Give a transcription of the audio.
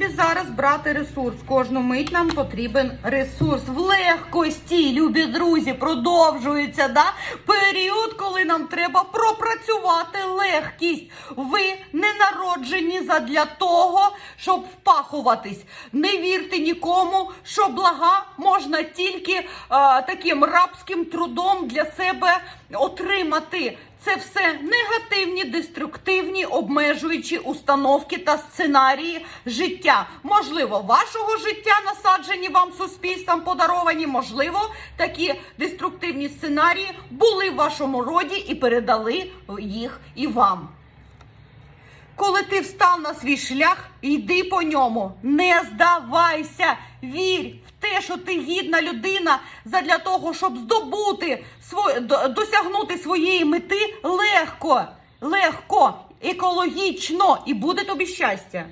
тобі зараз брати ресурс. Кожну мить нам потрібен ресурс. В легкості, любі друзі, продовжується да? період, коли нам треба пропрацювати легкість. Ви не народжені задля того, щоб впахуватись. Не вірте нікому, що блага можна тільки е, таким рабським трудом для себе отримати. Це все негативні, деструктивні, обмежуючі установки та сценарії життя. Можливо, вашого життя насаджені вам суспільством, подаровані. Можливо, такі деструктивні сценарії були в вашому роді і передали їх і вам. Коли ти встав на свій шлях, йди по ньому, не здавайся, вірь в те, що ти гідна людина задля того, щоб здобути досягнути своєї мети легко, легко, екологічно, і буде тобі щастя.